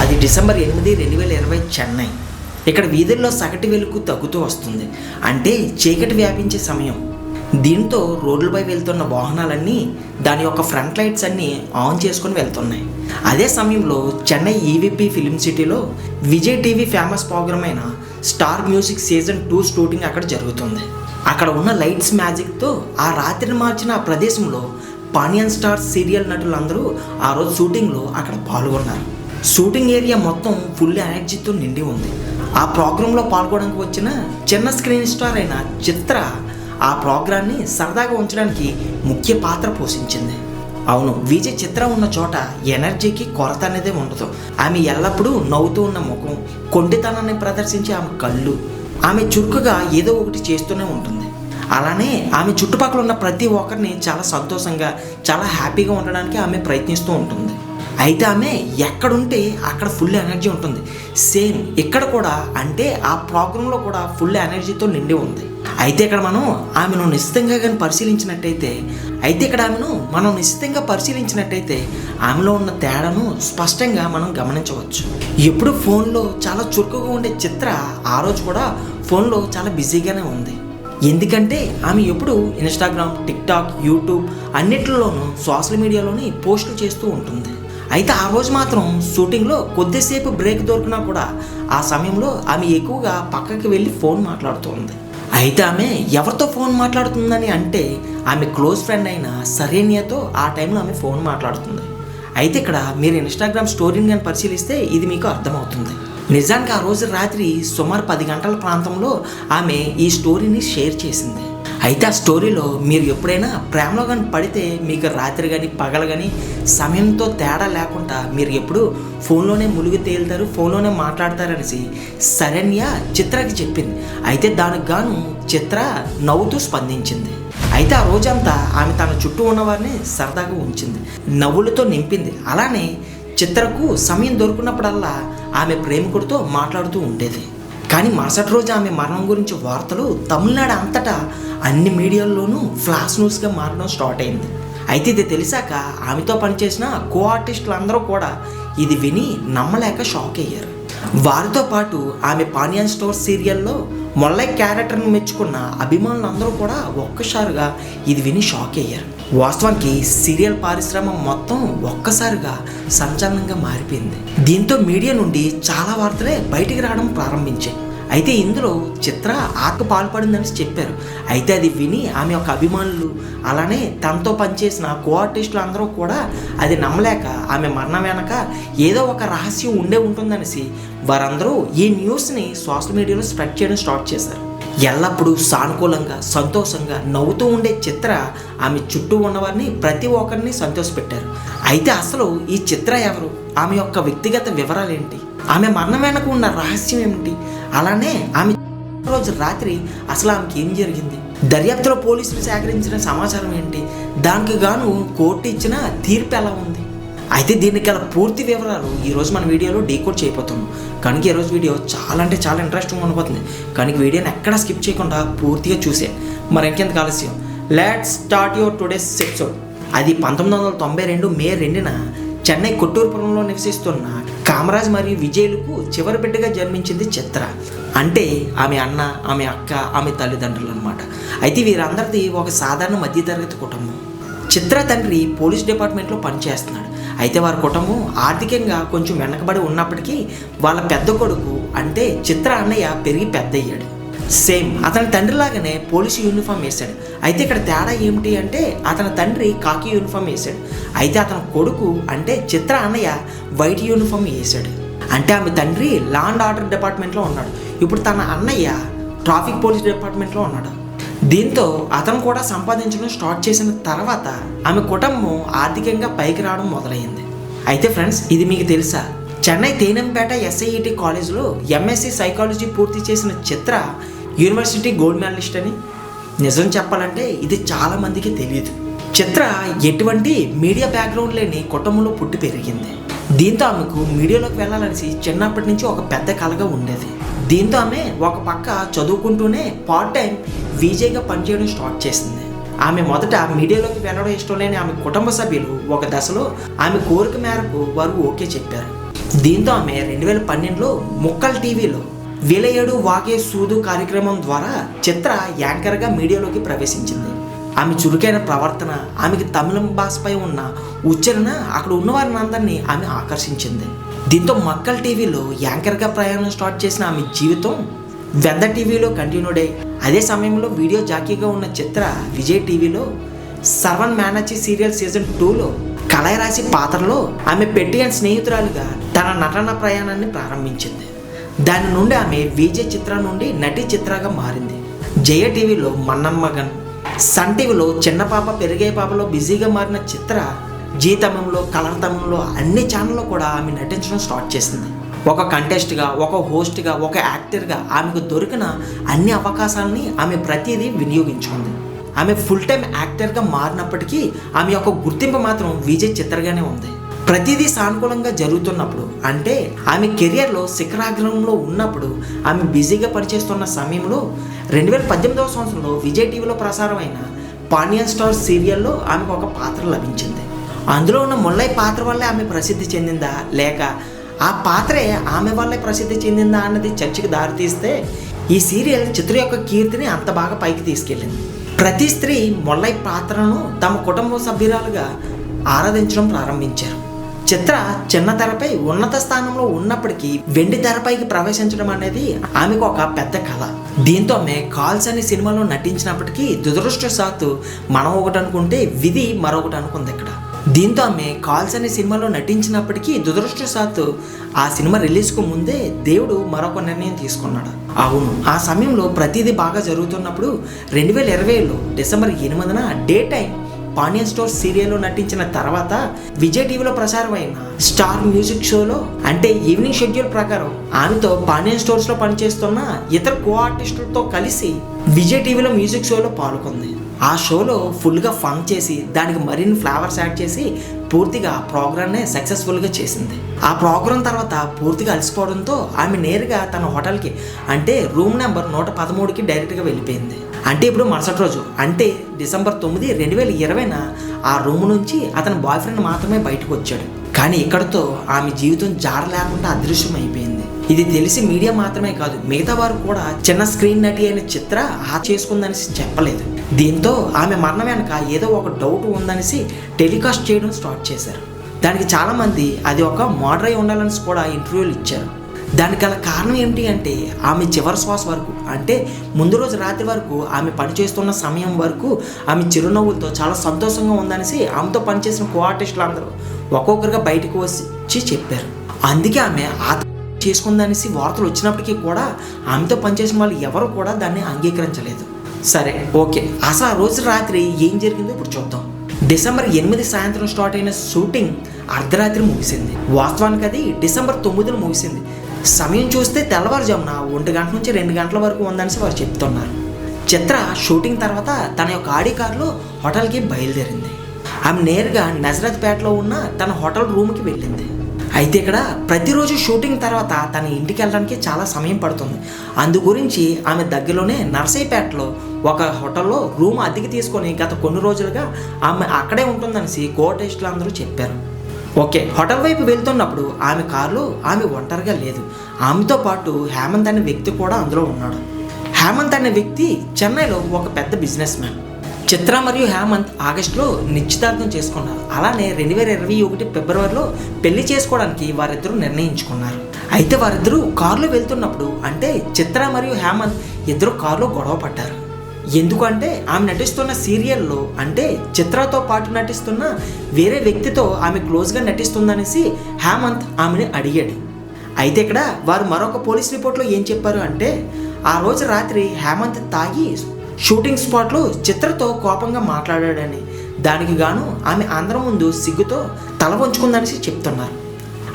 అది డిసెంబర్ ఎనిమిది రెండు వేల ఇరవై చెన్నై. ఇక్కడ వీధుల్లో సగటు వెలుగు తగ్గుతూ వస్తుంది. అంటే చీకటి వ్యాపించే సమయం. దీంతో రోడ్లపై వెళ్తున్న వాహనాలన్నీ దాని యొక్క ఫ్రంట్ లైట్స్ అన్నీ ఆన్ చేసుకొని వెళ్తున్నాయి. అదే సమయంలో చెన్నై ఈవీపీ ఫిలిం సిటీలో విజయ్ టీవీ ఫేమస్ ప్రోగ్రామ్ అయిన star music season two shooting అక్కడ జరుగుతుంది. అక్కడ ఉన్న లైట్స్ మ్యాజిక్తో ఆ రాత్రిని మార్చిన ఆ ప్రదేశంలో పానియన్ స్టార్ సీరియల్ నటులందరూ ఆ రోజు షూటింగ్లో అక్కడ పాల్గొన్నారు. షూటింగ్ ఏరియా మొత్తం ఫుల్ ఎనర్జీతో నిండి ఉంది. ఆ ప్రోగ్రాంలో పాల్గొనడానికి వచ్చిన చిన్న స్క్రీన్ స్టార్ అయిన చిత్ర ఆ ప్రోగ్రాన్ని సరదాగా ఉంచడానికి ముఖ్య పాత్ర పోషించింది. అవును విజయ్ చిత్ర ఉన్న చోట ఎనర్జీకి కొరత అనేది ఉండదు. ఆమె ఎల్లప్పుడూ నవ్వుతూ ఉన్న ముఖం కొండితనాన్ని ప్రదర్శించే ఆమె కళ్ళు ఆమె చురుకుగా ఏదో ఒకటి చేస్తూనే ఉంటుంది. అలానే ఆమె చుట్టుపక్కల ఉన్న ప్రతి ఒక్కరిని చాలా సంతోషంగా చాలా హ్యాపీగా ఉండడానికి ఆమె ప్రయత్నిస్తూ ఉంటుంది. అయితే ఆమె ఎక్కడుంటే అక్కడ ఫుల్ ఎనర్జీ ఉంటుంది. సేమ్ ఇక్కడ కూడా అంటే ఆ ప్రోగ్రాంలో కూడా ఫుల్ ఎనర్జీతో నిండి ఉంది. అయితే ఇక్కడ మనం ఆమెను నిశ్చితంగా కానీ పరిశీలించినట్టయితే అయితే ఇక్కడ ఆమెను మనం నిశ్చితంగా పరిశీలించినట్టయితే ఆమెలో ఉన్న తేడాను స్పష్టంగా మనం గమనించవచ్చు. ఎప్పుడు ఫోన్లో చాలా చురుకుగా ఉండే చిత్ర ఆ రోజు కూడా ఫోన్లో చాలా బిజీగానే ఉంది. ఎందుకంటే ఆమె ఎప్పుడు ఇన్స్టాగ్రామ్ టిక్టాక్ యూట్యూబ్ అన్నిటిలోనూ సోషల్ మీడియాలోని పోస్టులు చేస్తూ ఉంటుంది. అయితే ఆ రోజు మాత్రం షూటింగ్లో కొద్దిసేపు బ్రేక్ దొరికినా కూడా ఆ సమయంలో ఆమె ఎక్కువగా పక్కకి వెళ్ళి ఫోన్ మాట్లాడుతుంది. అయితే ఆమె ఎవరితో ఫోన్ మాట్లాడుతుందని అంటే ఆమె క్లోజ్ ఫ్రెండ్ అయిన సరేనియాతో ఆ టైంలో ఆమె ఫోన్ మాట్లాడుతుంది. అయితే ఇక్కడ మీరు ఇన్స్టాగ్రామ్ స్టోరీని కానీ పరిశీలిస్తే ఇది మీకు అర్థమవుతుంది. నిజానికి ఆ రోజు రాత్రి సుమారు పది గంటల ప్రాంతంలో ఆమె ఈ స్టోరీని షేర్ చేసింది. అయితే ఆ స్టోరీలో మీరు ఎప్పుడైనా ప్రేమలో కానీ పడితే మీకు రాత్రి కానీ పగలు కానీ సమయంతో తేడా లేకుండా మీరు ఎప్పుడు ఫోన్లోనే ములుగు తేలుతారు ఫోన్లోనే మాట్లాడతారనేసి శరణ్య చిత్రకి చెప్పింది. అయితే దానికి గాను చిత్ర నవ్వుతూ స్పందించింది. అయితే ఆ రోజంతా ఆమె తన చుట్టూ ఉన్నవారిని సరదాగా ఉంచింది. నవ్వులతో నింపింది. అలానే చిత్రకు సమయం దొరికినప్పుడల్లా ఆమె ప్రేమికుడితో మాట్లాడుతూ ఉండేది. కానీ మరుసటి రోజు ఆమె మరణం గురించి వార్తలు తమిళనాడు అంతటా అన్ని మీడియాల్లోనూ ఫ్లాష్ న్యూస్గా మారడం స్టార్ట్ అయింది. అయితే ఇది తెలిసాక ఆమెతో పనిచేసిన కో ఆర్టిస్టులు అందరూ కూడా ఇది విని నమ్మలేక షాక్ అయ్యారు. వారితో పాటు ఆమె పానియన్ స్టోర్ సీరియల్లో మొల్లై క్యారెక్టర్ని మెచ్చుకున్న అభిమానులందరూ కూడా ఒక్కసారిగా ఇది విని షాక్ అయ్యారు. వాస్తవానికి సీరియల్ పరిశ్రమ మొత్తం ఒక్కసారిగా సంచలనంగా మారిపోయింది. దీంతో మీడియా నుండి చాలా వార్తలే బయటికి రావడం ప్రారంభించాయి. అయితే ఇందులో చిత్ర ఆకు పాల్పడిందని చెప్పారు. అయితే అది విని ఆమె యొక్క అభిమానులు అలానే తనతో పనిచేసిన కో ఆర్టిస్టులు అందరూ కూడా అది నమ్మలేక ఆమె మరణం వెనక ఏదో ఒక రహస్యం ఉండే ఉంటుందనేసి వారందరూ ఈ న్యూస్ని సోషల్ మీడియాలో స్ప్రెడ్ చేయడం స్టార్ట్ చేశారు. ఎల్లప్పుడూ సానుకూలంగా సంతోషంగా నవ్వుతూ ఉండే చిత్ర ఆమె చుట్టూ ఉన్నవారిని ప్రతి ఒక్కరిని సంతోషపెట్టారు. అయితే అసలు ఈ చిత్ర ఎవరు? ఆమె యొక్క వ్యక్తిగత వివరాలు ఏంటి ఆమె మరణం వెనక ఉన్న రహస్యం ఏమిటి? అలానే ఆమె రోజు రాత్రి అసలు ఆమెకి ఏం జరిగింది? దర్యాప్తులో పోలీసులు సేకరించిన సమాచారం ఏంటి? దానికి గాను కోర్టు ఇచ్చిన తీర్పు ఎలా ఉంది? అయితే దీనికి గల పూర్తి వివరాలు ఈరోజు మన వీడియోలో డీకోడ్ చేయబోతున్నాం. కనుక ఈరోజు వీడియో చాలా అంటే చాలా ఇంట్రెస్టింగ్ ఉండబోతుంది. కనుక వీడియోని ఎక్కడా స్కిప్ చేయకుండా పూర్తిగా చూసే. మరి ఇంకెంత ఆలస్యం? Let start your today's episode అది పంతొమ్మిది వందల తొంభై రెండు మే రెండున చెన్నై కొట్టూరుపురంలో నివసిస్తున్న కామరాజ్ మరియు విజయులకు చివరి బిడ్డగా జన్మించింది చిత్ర. అంటే ఆమె అన్న ఆమె అక్క ఆమె తల్లిదండ్రులు అనమాట అయితే వీరందరిది ఒక సాధారణ మధ్యతరగతి కుటుంబం. చిత్ర తండ్రి పోలీస్ డిపార్ట్మెంట్లో పనిచేస్తున్నాడు. అయితే వారి కుటుంబం ఆర్థికంగా కొంచెం వెనకబడి ఉన్నప్పటికీ వాళ్ళ పెద్ద కొడుకు అంటే చిత్ర అన్నయ్య పెరిగి పెద్ద అయ్యాడు సేమ్ అతని తండ్రి లాగానే పోలీసు యూనిఫామ్ వేశాడు. అయితే ఇక్కడ తేడా ఏమిటి అంటే అతని తండ్రి కాకి యూనిఫామ్ వేశాడు. అయితే అతని కొడుకు అంటే చిత్ర అన్నయ్య వైట్ యూనిఫామ్ వేశాడు. అంటే ఆమె తండ్రి లా అండ్ ఆర్డర్ డిపార్ట్మెంట్లో ఉన్నాడు. ఇప్పుడు తన అన్నయ్య ట్రాఫిక్ పోలీస్ డిపార్ట్మెంట్లో ఉన్నాడు. దీంతో అతను కూడా సంపాదించడం స్టార్ట్ చేసిన తర్వాత ఆమె కుటుంబం ఆర్థికంగా పైకి రావడం మొదలైంది. అయితే ఫ్రెండ్స్ ఇది మీకు తెలుసా? చెన్నై తేనంపేట ఎస్ఐఈటి కాలేజ్లో ఎంఎస్సి సైకాలజీ పూర్తి చేసిన చిత్ర యూనివర్సిటీ గోల్డ్ మెడలిస్ట్ అని నిజం చెప్పాలంటే ఇది చాలామందికి తెలియదు. చిత్ర ఎటువంటి మీడియా బ్యాక్గ్రౌండ్ లేని కుటుంబంలో పుట్టి పెరిగింది. దీంతో ఆమెకు మీడియాలోకి వెళ్ళాలనేసి చిన్నప్పటి నుంచి ఒక పెద్ద కలగా ఉండేది. దీంతో ఆమె ఒక పక్క చదువుకుంటూనే పార్ట్ టైం విజయ్గా పనిచేయడం స్టార్ట్ చేసింది. ఆమె మొదట మీడియాలోకి వెళ్ళడం ఇష్టం లేని ఆమె కుటుంబ సభ్యులు ఒక దశలో ఆమె కోరిక మేరకు వారు ఓకే చెప్పారు. దీంతో ఆమె రెండు వేల పన్నెండులో ముక్కల్ టీవీలో విలయడు వాకే సూదు కార్యక్రమం ద్వారా చిత్ర యాంకర్గా మీడియాలోకి ప్రవేశించింది. ఆమె చురుకైన ప్రవర్తన ఆమెకి తమిళం భాషపై ఉన్న ఉచ్చరణ అక్కడ ఉన్న వారిని అందరినీ ఆమె ఆకర్షించింది. దీంతో మక్కల్ టీవీలో యాంకర్గా ప్రయాణం స్టార్ట్ చేసిన ఆమె జీవితం వెంద టీవీలో కంటిన్యూడ్. అయ్యి అదే సమయంలో వీడియో జాకీగా ఉన్న చిత్ర విజయ్ టీవీలో సర్వన్ మేనర్జీ సీరియల్ సీజన్ టూలో కళాయి పాత్రలో ఆమె పెట్టి అండ్ స్నేహితురాలుగా తన నటన ప్రయాణాన్ని ప్రారంభించింది. దాని నుండి ఆమె విజయ్ చిత్ర నుండి నటి చిత్రగా మారింది. జయ టీవీలో మన్నమ్మగన్ సన్ టీవీలో చిన్న పాప పెరిగే పాపలో బిజీగా మారిన చిత్ర జీతమంలో కలర్తమంలో అన్ని ఛానల్లో కూడా ఆమె నటించడం స్టార్ట్ చేసింది. ఒక కంటెస్ట్గా ఒక హోస్ట్గా ఒక యాక్టర్గా ఆమెకు దొరికిన అన్ని అవకాశాలని ఆమె ప్రతిదీ వినియోగించుకుంది. ఆమె ఫుల్ టైం యాక్టర్గా మారినప్పటికీ ఆమె యొక్క గుర్తింపు మాత్రం విజయ్ చిత్రగానే ఉంది. ప్రతిదీ సానుకూలంగా జరుగుతున్నప్పుడు అంటే ఆమె కెరియర్లో శిఖరాగ్రంలో ఉన్నప్పుడు ఆమె బిజీగా పనిచేస్తున్న సమయంలో రెండు వేల పద్దెనిమిదవ సంవత్సరంలో విజయ్ టీవీలో ప్రసారమైన పానియన్ స్టార్ సీరియల్లో ఆమెకు ఒక పాత్ర లభించింది. అందులో ఉన్న ముల్లై పాత్ర వల్లే ఆమె ప్రసిద్ధి చెందిందా లేక ఆ పాత్రే ఆమె వల్లే ప్రసిద్ధి చెందిందా అన్నది చర్చకు దారితీస్తే ఈ సీరియల్ చిత్ర యొక్క కీర్తిని అంత బాగా పైకి తీసుకెళ్ళింది. ప్రతి స్త్రీ మొల్లై పాత్రను తమ కుటుంబ సభ్యురాలుగా ఆరాధించడం ప్రారంభించారు. చిత్ర చిన్న తెరపై ఉన్నత స్థానంలో ఉన్నప్పటికీ వెండి తెరపైకి ప్రవేశించడం అనేది ఆమెకు ఒక పెద్ద కళ. దీంతో ఆమె కాల్స్ అనే సినిమాలో నటించినప్పటికీ దురదృష్టశాత్తు మనం ఒకటి అనుకుంటే విధి మరొకటి అనుకుంది ఇక్కడ. దీంతో ఆమె కాల్స్ అనే సినిమాలో నటించినప్పటికీ దురదృష్టశాత్తు ఆ సినిమా రిలీజ్కు ముందే దేవుడు మరొక నిర్ణయం తీసుకున్నాడు. అవును ఆ సమయంలో ప్రతిదీ బాగా జరుగుతున్నప్పుడు రెండు వేల ఇరవైలో డిసెంబర్ ఎనిమిదిన డే టైం పానియన్ స్టోర్ సీరియల్లో నటించిన తర్వాత విజయ్ టీవీలో ప్రసారమైన స్టార్ మ్యూజిక్ షోలో అంటే ఈవినింగ్ షెడ్యూల్ ప్రకారం ఆమెతో పానియన్ స్టోర్స్లో పనిచేస్తున్న ఇతర కో ఆర్టిస్టులతో కలిసి విజయ్ టీవీలో మ్యూజిక్ షోలో పాల్గొంది. ఆ షోలో ఫుల్గా ఫన్ చేసి దానికి మరిన్ని ఫ్లేవర్స్ యాడ్ చేసి పూర్తిగా ఆ ప్రోగ్రామ్నే సక్సెస్ఫుల్గా చేసింది. ఆ ప్రోగ్రాం తర్వాత పూర్తిగా అలసిపోవడంతో ఆమె నేరుగా తన హోటల్కి అంటే రూమ్ నెంబర్ నూట పదమూడుకి డైరెక్ట్గా వెళ్ళిపోయింది. అంటే ఇప్పుడు మరుసటి రోజు అంటే డిసెంబర్ తొమ్మిది రెండు వేల ఇరవైన ఆ రూమ్ నుంచి అతని బాయ్ ఫ్రెండ్ మాత్రమే బయటకు వచ్చాడు. కానీ ఇక్కడతో ఆమె జీవితం జారలేకుండా అదృశ్యం అయిపోయింది ఇది తెలిసి మీడియా మాత్రమే కాదు మిగతా వారు కూడా చిన్న స్క్రీన్ నటి అయిన చిత్ర ఆ చేసుకుందనేసి చెప్పలేదు. దీంతో ఆమె మరణం వెనక ఏదో ఒక డౌట్ ఉందనేసి టెలికాస్ట్ చేయడం స్టార్ట్ చేశారు. దానికి చాలామంది అది ఒక మోడర్ అయి ఉండాలని కూడా ఇంటర్వ్యూలు ఇచ్చారు. దానికి గల కారణం ఏమిటి అంటే ఆమె చివరి శ్వాస వరకు అంటే ముందు రోజు రాత్రి వరకు ఆమె పనిచేస్తున్న సమయం వరకు ఆమె చిరునవ్వులతో చాలా సంతోషంగా ఉందనేసి ఆమెతో పనిచేసిన కో ఆర్టిస్టులు అందరూ ఒక్కొక్కరుగా బయటకు వచ్చి చెప్పారు. అందుకే ఆమె ఆత్మ చేసుకుందనేసి వార్తలు వచ్చినప్పటికీ కూడా ఆమెతో పనిచేసిన వాళ్ళు ఎవరు కూడా దాన్ని అంగీకరించలేదు. సరే ఓకే. అసలు ఆ రోజు రాత్రి ఏం జరిగిందో ఇప్పుడు చూద్దాం. డిసెంబర్ ఎనిమిది సాయంత్రం స్టార్ట్ అయిన షూటింగ్ అర్ధరాత్రి ముగిసింది. వాస్తవానికి అది డిసెంబర్ తొమ్మిదిన ముగిసింది. సమయం చూస్తే తెల్లవారుజామున ఒంటి గంట నుంచి రెండు గంటల వరకు ఉందనేసి వారు చెప్తున్నారు. చిత్ర షూటింగ్ తర్వాత తన యొక్క ఆడి కారులో హోటల్కి బయలుదేరింది. ఆమె నేరుగా నజరత్పేటలో ఉన్న తన హోటల్ రూమ్కి వెళ్ళింది. అయితే ఇక్కడ ప్రతిరోజు షూటింగ్ తర్వాత తన ఇంటికి వెళ్ళడానికి చాలా సమయం పడుతుంది. అందు గురించి ఆమె దగ్గరలోనే నర్సయ్యపేటలో ఒక హోటల్లో రూమ్ అద్దెకి తీసుకొని గత కొన్ని రోజులుగా ఆమె అక్కడే ఉంటుందనేసి కోటేస్టులు అందరూ చెప్పారు. ఓకే హోటల్ వైపు వెళ్తున్నప్పుడు ఆమె కారులో ఆమె ఒంటరిగా లేదు. ఆమెతో పాటు హేమంత్ అనే వ్యక్తి కూడా అందులో ఉన్నాడు. హేమంత్ అనే వ్యక్తి చెన్నైలో ఒక పెద్ద బిజినెస్ మ్యాన్. చిత్ర మరియు హేమంత్ ఆగస్టులో నిశ్చితార్థం చేసుకున్నారు. అలానే రెండు వేల ఇరవై ఒకటి ఫిబ్రవరిలో పెళ్ళి చేసుకోవడానికి వారిద్దరూ నిర్ణయించుకున్నారు. అయితే వారిద్దరూ కారులో వెళ్తున్నప్పుడు అంటే చిత్ర మరియు హేమంత్ ఇద్దరు కారులో గొడవ పడ్డారు. ఎందుకంటే ఆమె నటిస్తున్న సీరియల్లో అంటే చిత్రతో పాటు నటిస్తున్న వేరే వ్యక్తితో ఆమె క్లోజ్గా నటిస్తుందనేసి హేమంత్ ఆమెని అడిగాడు. అయితే ఇక్కడ వారు మరొక పోలీస్ రిపోర్ట్లో ఏం చెప్పారు అంటే ఆ రోజు రాత్రి హేమంత్ తాగి షూటింగ్ స్పాట్లో చిత్రతో కోపంగా మాట్లాడాడని. దానికి గాను ఆమె అందరం ముందు సిగ్గుతో తల వంచుకుందనేసి చెప్తున్నారు.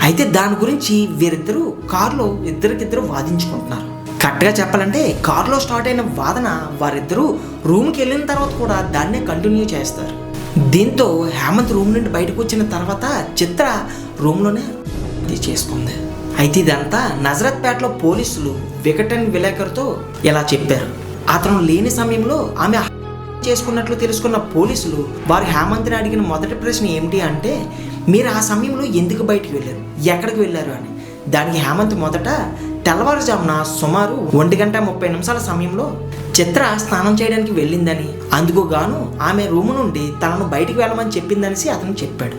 అయితే దాని గురించి వీరిద్దరూ కారులో ఇద్దరికిద్దరు వాదించుకుంటున్నారు. కరెక్ట్గా చెప్పాలంటే కారులో స్టార్ట్ అయిన వాదన వారిద్దరూ రూమ్కి వెళ్ళిన తర్వాత కూడా దాన్నే కంటిన్యూ చేస్తారు. దీంతో హేమంత్ రూమ్ నుండి బయటకు వచ్చిన తర్వాత చిత్ర రూమ్లోనే ఇది చేసుకుంది. అయితే ఇదంతా నజరత్పేటలో పోలీసులు వికటన్ విలేకరుతో ఇలా చెప్పారు. అతను లేని సమయంలో ఆమె చేసుకున్నట్లు తెలుసుకున్న పోలీసులు వారు హేమంత్ని అడిగిన మొదటి ప్రశ్న ఏమిటి అంటే మీరు ఆ సమయంలో ఎందుకు బయటికి వెళ్ళారు? ఎక్కడికి వెళ్ళారు? అని. దానికి హేమంత్ మొదట తెల్లవారుజామున సుమారు ఒంటి గంట ముప్పై నిమిషాల సమయంలో చిత్ర స్నానం చేయడానికి వెళ్ళిందని అందుకు గాను ఆమె రూము నుండి తనను బయటికి వెళ్ళమని చెప్పిందనేసి అతను చెప్పాడు.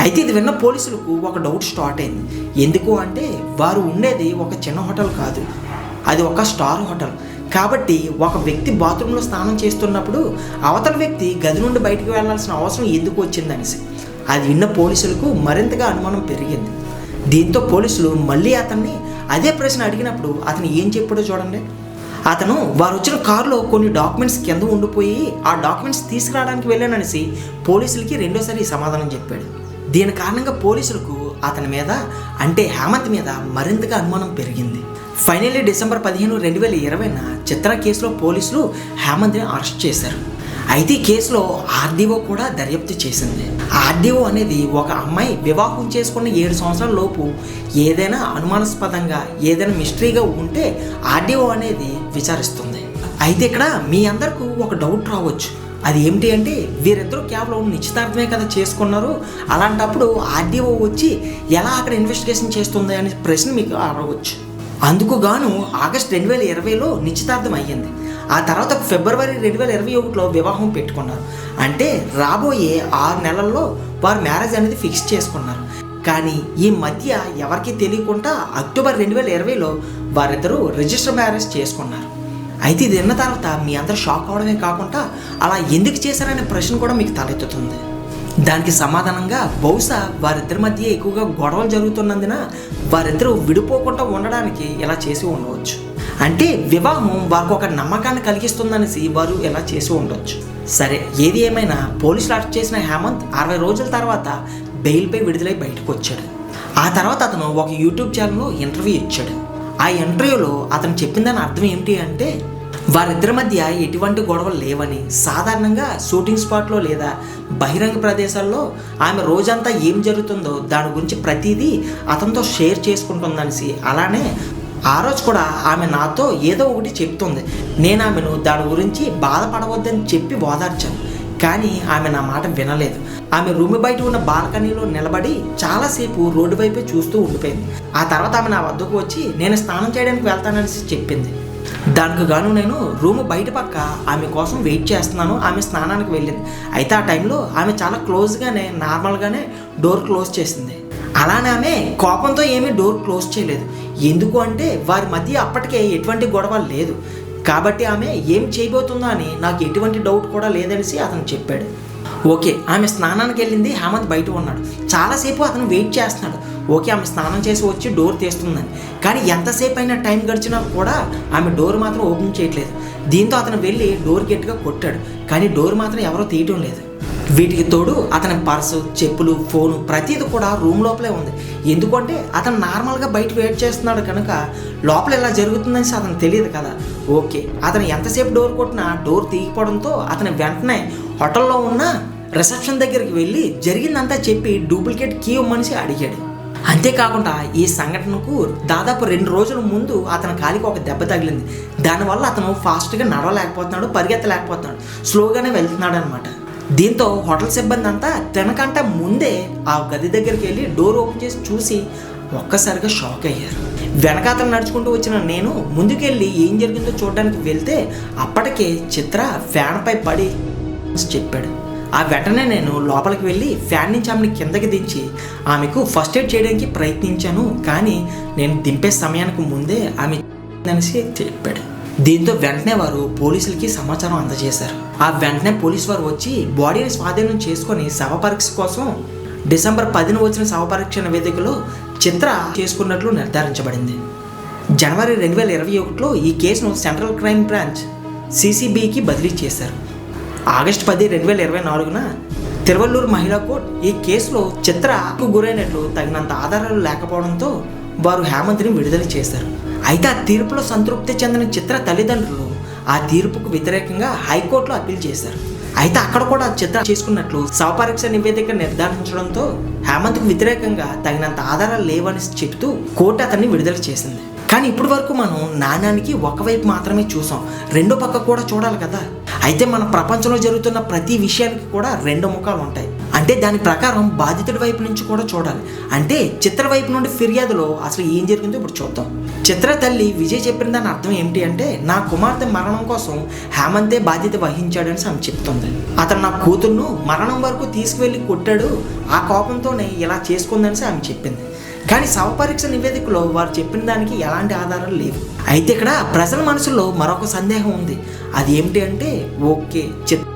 అయితే ఇది విన్న పోలీసులకు ఒక డౌట్ స్టార్ట్ అయింది. ఎందుకు అంటే వారు ఉండేది ఒక చిన్న హోటల్ కాదు. అది ఒక స్టార్ హోటల్. కాబట్టి ఒక వ్యక్తి బాత్రూంలో స్నానం చేస్తున్నప్పుడు అవతల వ్యక్తి గది నుండి బయటికి వెళ్ళాల్సిన అవసరం ఎందుకు వచ్చిందనేసి. అది విన్న పోలీసులకు మరింతగా అనుమానం పెరిగింది. దీంతో పోలీసులు మళ్ళీ అతన్ని అదే ప్రశ్న అడిగినప్పుడు అతను ఏం చెప్పాడో చూడండి. అతను వారు వచ్చిన కారులో కొన్ని డాక్యుమెంట్స్ కింద ఉండిపోయి ఆ డాక్యుమెంట్స్ తీసుకురావడానికి వెళ్ళాననేసి పోలీసులకి రెండోసారి సమాధానం చెప్పాడు. దీని కారణంగా పోలీసులకు అతని మీద అంటే హేమంత్ మీద మరింతగా అనుమానం పెరిగింది. ఫైనల్లీ డిసెంబర్ పదిహేను రెండు వేల ఇరవైన చిత్ర కేసులో పోలీసులు హేమంత్ని అరెస్ట్ చేశారు. అయితే ఈ కేసులో ఆర్డీఓ కూడా దర్యాప్తు చేసింది. ఆర్డీఓ అనేది ఒక అమ్మాయి వివాహం చేసుకున్న ఏడు సంవత్సరాల లోపు ఏదైనా అనుమానాస్పదంగా ఏదైనా మిస్టరీగా ఉంటే ఆర్డీఓ అనేది విచారిస్తుంది. అయితే ఇక్కడ మీ అందరికీ ఒక డౌట్ రావచ్చు. అది ఏమిటి అంటే వీరిద్దరూ కేవలం నిశ్చితార్థమే కదా చేసుకున్నారు. అలాంటప్పుడు ఆర్డీఓ వచ్చి ఎలా అక్కడ ఇన్వెస్టిగేషన్ చేస్తుంది అనే ప్రశ్న మీకు అడగవచ్చు అందుకు గాను ఆగస్ట్ రెండు వేల ఇరవైలో నిశ్చితార్థం అయ్యింది. ఆ తర్వాత ఫిబ్రవరి రెండు వేల ఇరవై ఒకటిలో వివాహం పెట్టుకున్నారు. అంటే రాబోయే ఆరు నెలల్లో వారు మ్యారేజ్ అనేది ఫిక్స్ చేసుకున్నారు. కానీ ఈ మధ్య ఎవరికీ తెలియకుండా అక్టోబర్ రెండు వేల ఇరవైలో వారిద్దరూ రిజిస్టర్ మ్యారేజ్ చేసుకున్నారు. అయితే ఇది విన్న తర్వాత మీ అందరూ షాక్ అవడమే కాకుండా అలా ఎందుకు చేశారనే ప్రశ్న కూడా మీకు తలెత్తుతుంది. దానికి సమాధానంగా బహుశా వారిద్దరి మధ్య ఎక్కువగా గొడవలు జరుగుతున్నందున వారిద్దరూ విడిపోకుండా ఉండడానికి ఇలా చేసి ఉండవచ్చు. అంటే వివాహం వారికి ఒక నమ్మకాన్ని కలిగిస్తుందనేసి వారు ఇలా చేసి ఉండొచ్చు? సరే ఏది ఏమైనా పోలీసులు అరెస్ట్ చేసిన హేమంత్ అరవై రోజుల తర్వాత బెయిల్పై విడుదలై బయటకు వచ్చాడు ఆ తర్వాత అతను ఒక యూట్యూబ్ ఛానల్లో ఇంటర్వ్యూ ఇచ్చాడు. ఆ ఇంటర్వ్యూలో అతను చెప్పిన దాని అర్థం ఏంటి అంటే వారిద్దరి మధ్య ఎటువంటి గొడవలు లేవని సాధారణంగా షూటింగ్ స్పాట్లో లేదా బహిరంగ ప్రదేశాల్లో ఆమె రోజంతా ఏం జరుగుతుందో దాని గురించి ప్రతిదీ అతనితో షేర్ చేసుకుంటుందనేసి అలానే ఆ రోజు కూడా ఆమె నాతో ఏదో ఒకటి చెప్తుంది. నేను ఆమెను దాని గురించి బాధపడవద్దని చెప్పి ఓదార్చాను. కానీ ఆమె నా మాట వినలేదు. ఆమె రూమ్ బయట ఉన్న బాల్కనీలో నిలబడి చాలాసేపు రోడ్డు వైపే చూస్తూ ఉండిపోయింది. ఆ తర్వాత ఆమె నా వద్దకు వచ్చి నేను స్నానం చేయడానికి వెళ్తానని చెప్పింది. దానికి గాను నేను రూమ్ బయట పక్క ఆమె కోసం వెయిట్ చేస్తున్నాను ఆమె స్నానానికి వెళ్ళింది. అయితే ఆ టైంలో ఆమె చాలా క్లోజ్గానే నార్మల్గానే డోర్ క్లోజ్ చేసింది. అలానే ఆమె కోపంతో ఏమీ డోర్ క్లోజ్ చేయలేదు. ఎందుకు అంటే వారి మధ్య అప్పటికే ఎటువంటి గొడవ లేదు. కాబట్టి ఆమె ఏం చేయబోతుందో అని నాకు ఎటువంటి డౌట్ కూడా లేదనేసి అతను చెప్పాడు. ఓకే ఆమె స్నానానికి వెళ్ళింది హేమంత్ బయట ఉన్నాడు. చాలాసేపు అతను వెయిట్ చేస్తున్నాడు. ఓకే ఆమె స్నానం చేసి వచ్చి డోర్ తీస్తుందని. కానీ ఎంతసేపు అయినా టైం గడిచినా కూడా ఆమె డోర్ మాత్రం ఓపెన్ చేయట్లేదు. దీంతో అతను వెళ్ళి డోర్ గట్టిగా కొట్టాడు. కానీ డోర్ మాత్రం ఎవరో తీయటం లేదు. వీటికి తోడు అతని పర్సు చెప్పులు ఫోను ప్రతిది కూడా రూమ్ లోపలే ఉంది. ఎందుకంటే అతను నార్మల్గా బయట వెయిట్ చేస్తున్నాడు కనుక లోపల ఇలా జరుగుతుందని అతను తెలియదు కదా. ఓకే అతను ఎంతసేపు డోర్ కొట్టినా డోర్ తీయకపోవడంతో అతను వెంటనే హోటల్లో ఉన్న రిసెప్షన్ దగ్గరికి వెళ్ళి జరిగిందంతా చెప్పి డూప్లికేట్ కీ మనిషి అడిగాడు. అంతేకాకుండా ఈ సంఘటనకు దాదాపు రెండు రోజుల ముందు అతని కాలికి ఒక దెబ్బ తగిలింది. దానివల్ల అతను ఫాస్ట్గా నడవలేకపోతున్నాడు పరిగెత్తలేకపోతున్నాడు. స్లోగానే వెళ్తున్నాడు అనమాట దీంతో హోటల్ సిబ్బంది అంతా తినకంట ముందే ఆ గది దగ్గరికి వెళ్ళి డోర్ ఓపెన్ చేసి చూసి ఒక్కసారిగా షాక్ అయ్యారు. వెనకాతలు నడుచుకుంటూ వచ్చిన నేను ముందుకెళ్ళి ఏం జరిగిందో చూడడానికి వెళ్తే అప్పటికే చిత్ర ఫ్యాన్పై పడి చెప్పాడు. ఆ వెంటనే నేను లోపలికి వెళ్ళి ఫ్యాన్ నుంచి ఆమెను కిందకి దించి ఆమెకు ఫస్ట్ ఎయిడ్ చేయడానికి ప్రయత్నించాను కానీ నేను దింపే సమయానికి ముందే ఆమె అనేసి చెప్పాడు. దీంతో వెంటనే వారు పోలీసులకి సమాచారం అందజేశారు. ఆ వెంటనే పోలీసు వారు వచ్చి బాడీని స్వాధీనం చేసుకొని శవ పరీక్ష కోసం డిసెంబర్ పదిన వచ్చిన శవ పరీక్ష నివేదికలో చిత్ర చేసుకున్నట్లు నిర్ధారించబడింది. జనవరి రెండు వేల ఇరవై ఒకటిలో ఈ కేసును సెంట్రల్ క్రైమ్ బ్రాంచ్ సిసిబికి బదిలీ చేశారు. ఆగస్టు పది రెండు వేల ఇరవై నాలుగున తిరువల్లూరు మహిళా కోర్టు ఈ కేసులో చిత్రకు గురైనట్లు తగినంత ఆధారాలు లేకపోవడంతో వారు హేమంత్ని విడుదల చేశారు. అయితే ఆ తీర్పులో సంతృప్తి చెందిన చిత్ర తల్లిదండ్రులు ఆ తీర్పుకు వ్యతిరేకంగా హైకోర్టులో అప్పీల్ చేశారు. అయితే అక్కడ కూడా చిత్ర చేసుకున్నట్లు శవపరీక్ష నివేదిక నిర్ధారించడంతో హేమంత్కు వ్యతిరేకంగా తగినంత ఆధారాలు లేవని చెప్తూ కోర్టు అతన్ని విడుదల చేసింది. కానీ ఇప్పటి వరకు మనం నాణ్యానికి ఒకవైపు మాత్రమే చూసాం. రెండో పక్క కూడా చూడాలి కదా. అయితే మన ప్రపంచంలో జరుగుతున్న ప్రతి విషయానికి కూడా రెండు ముఖాలు ఉంటాయి. అంటే దాని ప్రకారం బాధితుడి వైపు నుంచి కూడా చూడాలి. అంటే చిత్ర వైపు నుండి ఫిర్యాదులో అసలు ఏం జరిగిందో ఇప్పుడు చూద్దాం. చిత్ర తల్లి విజయ్ చెప్పిన దాని అర్థం ఏమిటి అంటే నా కుమార్తె మరణం కోసం హేమంతే బాధ్యత వహించాడని ఆమె చెప్తుంది. అతను నా కూతుర్ను మరణం వరకు తీసుకువెళ్ళి కొట్టాడు ఆ కోపంతోనే ఇలా చేసుకుందని ఆమె చెప్పింది. కానీ శవపరీక్ష నివేదికలో వారు చెప్పిన దానికి ఎలాంటి ఆధారాలు లేవు. అయితే ఇక్కడ ప్రజల మనసులో మరొక సందేహం ఉంది. అది ఏమిటి అంటే ఓకే చిత్ర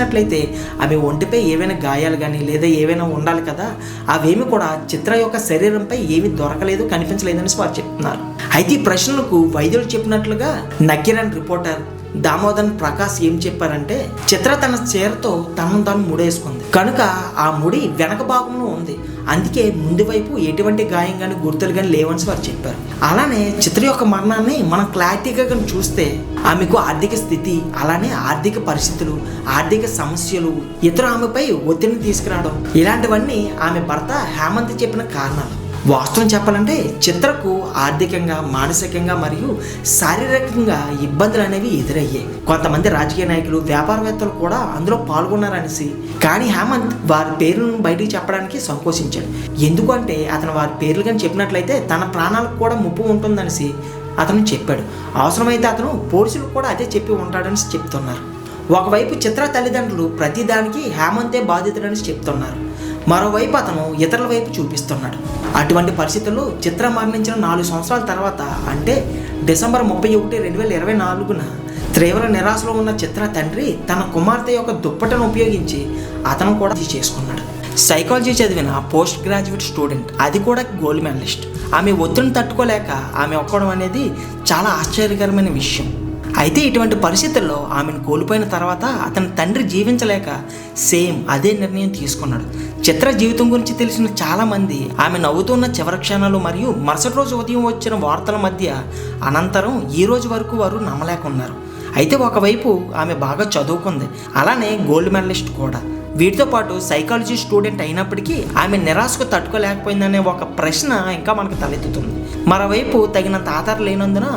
చూసినట్లయితే ఆమె ఒంటిపై ఏవైనా గాయాలు కానీ లేదా ఏవైనా ఉండాలి కదా అవేమి కూడా చిత్ర యొక్క శరీరంపై ఏమీ దొరకలేదు కనిపించలేదని వారు చెప్తున్నారు. అయితే ఈ ప్రశ్నలకు వైద్యులు చెప్పినట్లుగా నకిరన్ రిపోర్టర్ దామోదర్ ప్రకాష్ ఏం చెప్పారంటే చిత్ర తన చీరతో తనను తాను ముడేసుకుంది. కనుక ఆ ముడి వెనక భాగంలో ఉంది. అందుకే ముందు వైపు ఎటువంటి గాయం కానీ గుర్తులు కానీ లేవని వారు చెప్పారు. అలానే చిత్ర యొక్క మరణాన్ని మనం క్లారిటీగా కానీ చూస్తే ఆమెకు ఆర్థిక స్థితి అలానే ఆర్థిక పరిస్థితులు ఆర్థిక సమస్యలు ఇతర ఆమెపై ఒత్తిడిని తీసుకురావడం ఇలాంటివన్నీ ఆమె భర్త హేమంత్ చెప్పిన కారణాలు. వాస్తవం చెప్పాలంటే చిత్రకు ఆర్థికంగా మానసికంగా మరియు శారీరకంగా ఇబ్బందులు అనేవి ఎదురయ్యాయి. కొంతమంది రాజకీయ నాయకులు వ్యాపారవేత్తలు కూడా అందులో పాల్గొన్నారనేసి కానీ హేమంత్ వారి పేరును బయటికి చెప్పడానికి సంకోచించాడు. ఎందుకంటే అతను వారి పేర్లు కానీ చెప్పినట్లయితే తన ప్రాణాలకు కూడా ముప్పు ఉంటుందనేసి అతను చెప్పాడు. అవసరమైతే అతను పోలీసులకు కూడా అదే చెప్పి ఉంటాడని చెప్తున్నారు. ఒకవైపు చిత్ర తల్లిదండ్రులు ప్రతిదానికి హేమంతే బాధితుడని చెప్తున్నారు. మరోవైపు అతను ఇతరుల వైపు చూపిస్తున్నాడు. అటువంటి పరిస్థితుల్లో చిత్ర మరణించిన నాలుగు సంవత్సరాల తర్వాత అంటే డిసెంబర్ ముప్పై ఒకటి రెండు వేల ఇరవై నాలుగున తీవ్ర నిరాశలో ఉన్న చిత్ర తండ్రి తన కుమార్తె యొక్క దుప్పటను ఉపయోగించి అతను కూడా చేసుకున్నాడు. సైకాలజీ చదివిన పోస్ట్ గ్రాడ్యుయేట్ స్టూడెంట్ అది కూడా గోల్డ్ మెడలిస్ట్ ఆమె ఒత్తిడిని తట్టుకోలేక ఆమె ఒక్కడం అనేది చాలా ఆశ్చర్యకరమైన విషయం. అయితే ఇటువంటి పరిస్థితుల్లో ఆమెను కోల్పోయిన తర్వాత అతని తండ్రి జీవించలేక సేమ్ అదే నిర్ణయం తీసుకున్నాడు. చిత్ర జీవితం గురించి తెలిసిన చాలామంది ఆమె నవ్వుతున్న చివరి క్షణాలు మరియు మరుసటి రోజు ఉదయం వచ్చిన వార్తల మధ్య అనంతరం ఈ రోజు వరకు వారు నమ్మలేకున్నారు. అయితే ఒకవైపు ఆమె బాగా చదువుకుంది. అలానే గోల్డ్ మెడలిస్ట్ కూడా. వీటితో పాటు సైకాలజీ స్టూడెంట్ అయినప్పటికీ ఆమె నిరాశకు తట్టుకోలేకపోయిందనే ఒక ప్రశ్న ఇంకా మనకు తలెత్తుతుంది. మరోవైపు తగినంత ఆధారం లేనందున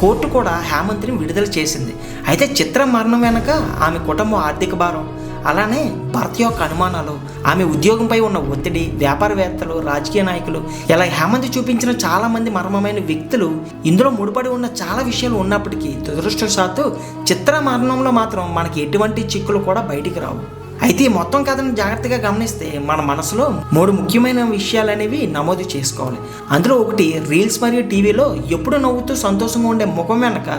కోర్టు కూడా హేమంత్ని విడుదల చేసింది. అయితే చిత్ర మరణం వెనక ఆమె కుటుంబ ఆర్థిక భారం. అలానే భర్త యొక్క అనుమానాలు ఆమె ఉద్యోగంపై ఉన్న ఒత్తిడి వ్యాపారవేత్తలు రాజకీయ నాయకులు. ఇలా హేమంత్ చూపించిన చాలామంది మర్మమైన వ్యక్తులు ఇందులో ముడిపడి ఉన్న చాలా విషయాలు ఉన్నప్పటికీ దురదృష్టవశాత్తు చిత్ర మరణంలో మాత్రం మనకి ఎటువంటి చిక్కులు కూడా బయటికి రావు. అయితే ఈ మొత్తం కథను జాగ్రత్తగా గమనిస్తే మన మనసులో మూడు ముఖ్యమైన విషయాలు అనేవి నమోదు చేసుకోవాలి. అందులో ఒకటి రీల్స్ మరియు టీవీలో ఎప్పుడు నవ్వుతూ సంతోషంగా ఉండే ముఖం వెనక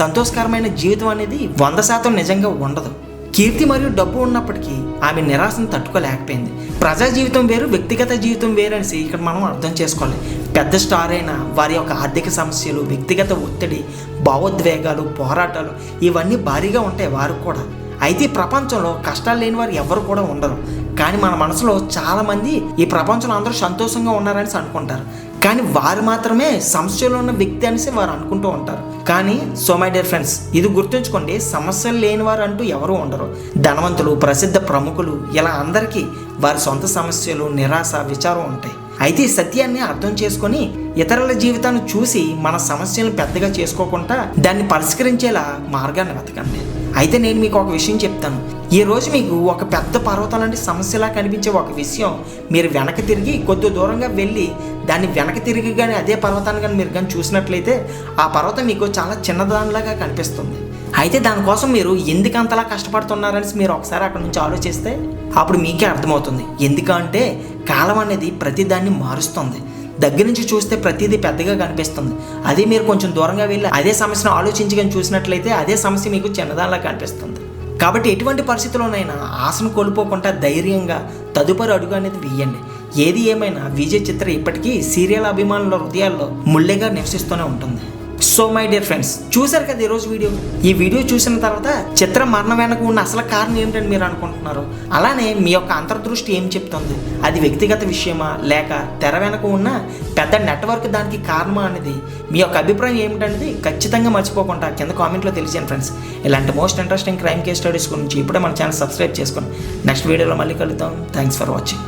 సంతోషకరమైన జీవితం అనేది వంద శాతం నిజంగా ఉండదు. కీర్తి మరియు డబ్బు ఉన్నప్పటికీ ఆమె నిరాశను తట్టుకోలేకపోయింది. ప్రజా జీవితం వేరు వ్యక్తిగత జీవితం వేరు అనేసి ఇక్కడ మనం అర్థం చేసుకోవాలి. పెద్ద స్టార్ అయిన వారి యొక్క ఆర్థిక సమస్యలు వ్యక్తిగత ఒత్తిడి భావోద్వేగాలు పోరాటాలు ఇవన్నీ భారీగా ఉంటాయి వారు కూడా. అయితే ఈ ప్రపంచంలో కష్టాలు లేని వారు ఎవరు కూడా ఉండరు. కానీ మన మనసులో చాలామంది ఈ ప్రపంచంలో అందరూ సంతోషంగా ఉన్నారని అనుకుంటారు. కానీ వారు మాత్రమే సమస్యలో ఉన్న వ్యక్తి అనేసి వారు అనుకుంటూ ఉంటారు. కానీ సో మై డియర్ ఫ్రెండ్స్ ఇది గుర్తుంచుకోండి సమస్యలు లేని వారు అంటూ ఎవరు ఉండరు. ధనవంతులు ప్రసిద్ధ ప్రముఖులు ఇలా అందరికీ వారి సొంత సమస్యలు నిరాశ విచారం ఉంటాయి. అయితే ఈ సత్యాన్ని అర్థం చేసుకొని ఇతరుల జీవితాన్ని చూసి మన సమస్యలను పెద్దగా చేసుకోకుండా దాన్ని పరిష్కరించేలా మార్గాన్ని వెతకండి. అయితే నేను మీకు ఒక విషయం చెప్తాను. ఈ రోజు మీకు ఒక పెద్ద పర్వతం లాంటి సమస్యలా కనిపించే ఒక విషయం. మీరు వెనక్కి తిరిగి కొద్ది దూరంగా వెళ్ళి దాన్ని వెనక తిరిగి కానీ అదే పర్వతాన్ని కానీ మీరు కానీ చూసినట్లయితే ఆ పర్వతం మీకు చాలా చిన్నదానిలాగా కనిపిస్తుంది. అయితే దానికోసం మీరు ఎందుకు అంతలా కష్టపడుతున్నారని మీరు ఒకసారి అక్కడ నుంచి ఆలోచిస్తే అప్పుడు మీకే అర్థమవుతుంది. ఎందుకంటే కాలం అనేది ప్రతిదాన్ని మారుస్తుంది. దగ్గర నుంచి చూస్తే ప్రతిదీ పెద్దగా కనిపిస్తుంది. అదే మీరు కొంచెం దూరంగా వెళ్ళి అదే సమస్యను ఆలోచించి చూసినట్లయితే అదే సమస్య మీకు చిన్నదానిలా కనిపిస్తుంది. కాబట్టి ఎటువంటి పరిస్థితుల్లోనైనా ఆశను కోల్పోకుండా ధైర్యంగా తదుపరి అడుగు అనేది వేయండి. ఏది ఏమైనా విజయ్ చిత్ర ఇప్పటికీ సీరియల్ అభిమానుల హృదయాల్లో ముళ్ళెగా నివసిస్తూనే ఉంటుంది. సో మై డియర్ ఫ్రెండ్స్ చూశారు కదా ఈరోజు వీడియో? ఈ వీడియో చూసిన తర్వాత చిత్ర మరణం వెనక ఉన్న అసలు కారణం ఏమిటని మీరు అనుకుంటున్నారు? అలానే మీ యొక్క అంతర్దృష్టి ఏం చెప్తుంది? అది వ్యక్తిగత విషయమా? లేక తెర వెనక ఉన్న పెద్ద నెట్వర్క్ దానికి కారణమా అనేది? మీ యొక్క అభిప్రాయం ఏమిటనేది ఖచ్చితంగా మర్చిపోకుండా కింద కామెంట్లో తెలిసాను ఫ్రెండ్స్. ఇలాంటి most interesting crime case studies గురించి ఇప్పుడే మన ఛానల్ సబ్స్క్రైబ్ చేసుకోండి నెక్స్ట్ వీడియోలో మళ్ళీ కలుద్దాం. Thanks for watching.